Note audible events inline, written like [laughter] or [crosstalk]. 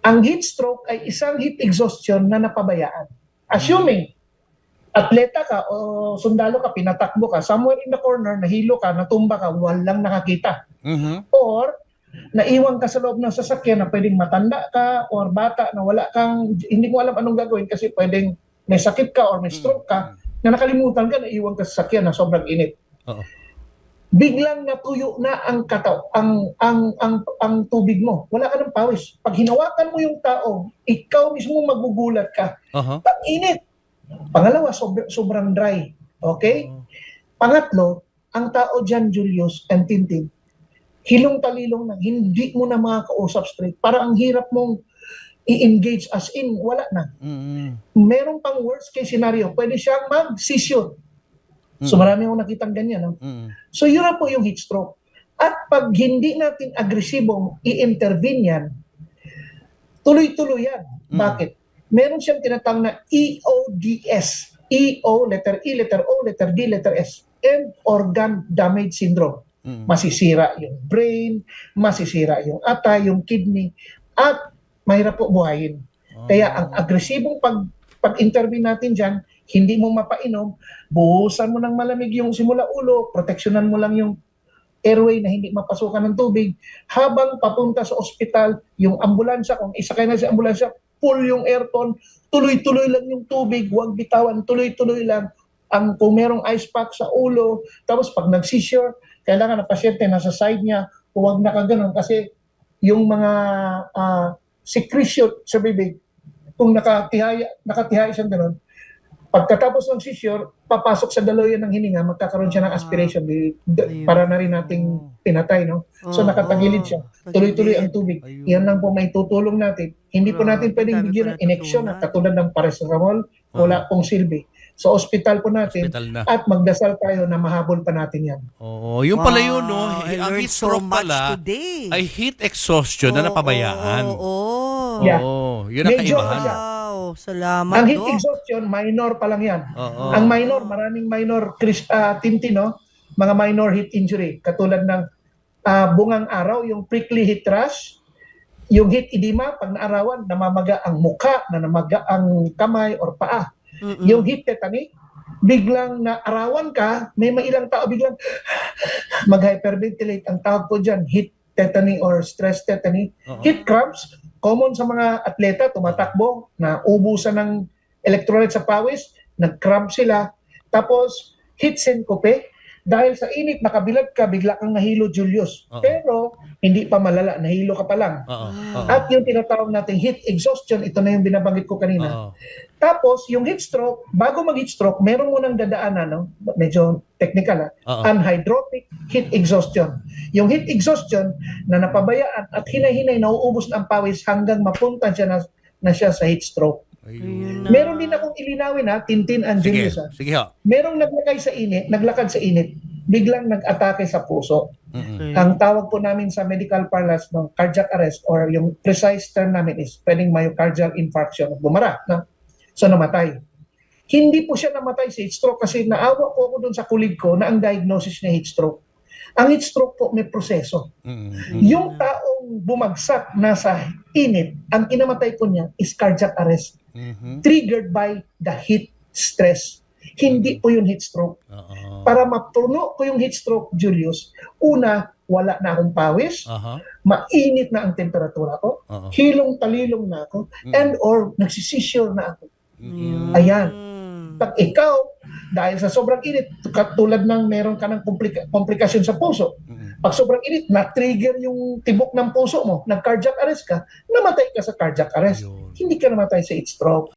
Ang heat stroke ay isang heat exhaustion na napabayaan. Assuming, atleta ka o sundalo ka, pinatakbo ka, somewhere in the corner, nahilo ka, natumba ka, walang nakakita. Mhm. Or, naiwan ka sa loob ng sasakyan na pwedeng matanda ka or bata na wala kang, hindi mo alam anong gagawin kasi pwedeng may sakit ka or may stroke ka, na nakalimutan ka, naiwan ka sa sasakyan na sobrang init. Oo. Biglang natuyo na ang kataw, ang, ang, ang, ang tubig mo. Wala ka ng pawis. Pag hinawakan mo yung tao, ikaw mismo magugulat ka. Aha. Ang init. Pangalawa, sobr- sobrang dry. Okay? Oh. Pangatlo, ang tao dyan, Julius and Tintin, hilong talilong na, hindi mo na makakausap straight. Para ang hirap mong i-engage as in, wala na. Mhm. Meron pang worst case scenario, pwede siyang mag-seizure. So marami akong nakitang ganyan. No? So yun na po yung heat stroke. At pag hindi natin agresibong i-intervene yan, tuloy-tuloy yan. Bakit? Meron siyang tinatawag na E EODS. EO, letter E, letter O, letter D, letter S. End Organ Damage Syndrome. Masisira yung brain, masisira yung atay, yung kidney, at mahirap po buhayin. Kaya ang agresibong pag pag-intervene natin diyan, hindi mo mapainom, buhusan mo ng malamig yung simula ulo, proteksyonan mo lang yung airway na hindi mapasukan ng tubig, habang papunta sa ospital, yung ambulansya, kung isakay na sa ambulansya, full yung aircon, tuloy-tuloy lang yung tubig, huwag bitawan, tuloy-tuloy lang. Ang kung merong ice pack sa ulo, tapos pag nag-seizure, kailangan na pasyente nasa side niya, huwag nakaganon kasi yung mga ah, secretion sa bibig, kung nakatihaya, nakatihaya siya gano'n, pagkatapos ng seizure, papasok sa daloyan ng hininga, magkakaroon siya ng aspiration di, d- para na rin nating pinatay, no? So Oo, nakatagilid siya. Tuloy-tuloy ang tubig. Ayun. Yan lang po may tutulong natin. Hindi po natin pwedeng bigyan ng ineksyon na katulad ng paracetamol, wala pong silbi. Sa ospital po natin, Hospital na. at magdasal tayo na mahabol pa natin yan. Oo, yung pala yun, no? Wow, I Ang learned heat so stroke much pala today. ay heat exhaustion na Oo, napabayaan. Oo, oo. Yeah. Oo, yun ang Medyo kaibahan. siya. Wow, salamat, Ang heat Doc. exhaustion, minor pa lang yan. Oo. Ang minor, maraming minor Chris, ah, tintin, no? Mga minor heat injury, katulad ng ah, bungang araw, yung prickly heat rash, yung heat edema, pag naarawan, namamaga ang muka, na namaga ang kamay or paa. Mm-mm. Yung heat tetany, biglang naarawan ka, may mailang tao biglang [laughs] mag-hyperventilate. Ang tawag po dyan, heat tetany or stress tetany. Oo. Heat cramps, common sa mga atleta, tumatakbo, na ubusan ng electrolyte sa pawis, nag-cramp sila. Tapos, heat syncope, dahil sa init, nakabilad ka, bigla kang nahilo, Julius. Oo. Pero, hindi pa malala, nahilo ka pa lang. Oo. Oo. At yung tinatawag nating heat exhaustion, ito na yung binabanggit ko kanina. Oo. Tapos, yung heat stroke, bago mag-heat stroke, meron mo nang dadaanan, no? medyo technical, ah, Oo. anhydrotic heat exhaustion. Yung heat exhaustion na napabayaan at hinay-hinay, nauubos na ang pawis hanggang mapunta siya na, na siya sa heat stroke. Ayun. Meron din akong ilinawin ha, Tintin and Sige, Julius. ha. sige ho. Merong naglakay sa init, naglakad sa init, biglang nag-atake sa puso. Okay. Ang tawag po namin sa medical parlance ng cardiac arrest or yung precise term namin is pwedeng myocardial infarction. Bumara. Na? So namatay. Hindi po siya namatay sa heat stroke kasi naawa po ako dun sa kulig ko na ang diagnosis niya heat stroke. Ang heat stroke po may proseso. Mm-mm. Yung taong bumagsak nasa init, ang kinamatay po niya is cardiac arrest Mhm. triggered by the heat stress. Hindi po yung heat stroke Oo. para mapuno ko yung heat stroke, Julius, una, wala na akong pawis, Aha. mainit na ang temperatura ko, Oo. hilong-talilong na ako, Mm. and or nagsisisure na ako. Mm-mm. Ayan. Pag ikaw, dahil sa sobrang init, katulad ng meron ka ng komplika- komplikasyon sa puso, Mm-mm. Pag sobrang init, na-trigger yung tibok ng puso mo, nag-cardiac arrest ka, namatay ka sa cardiac arrest. Ayun. Hindi ka namatay sa heat stroke.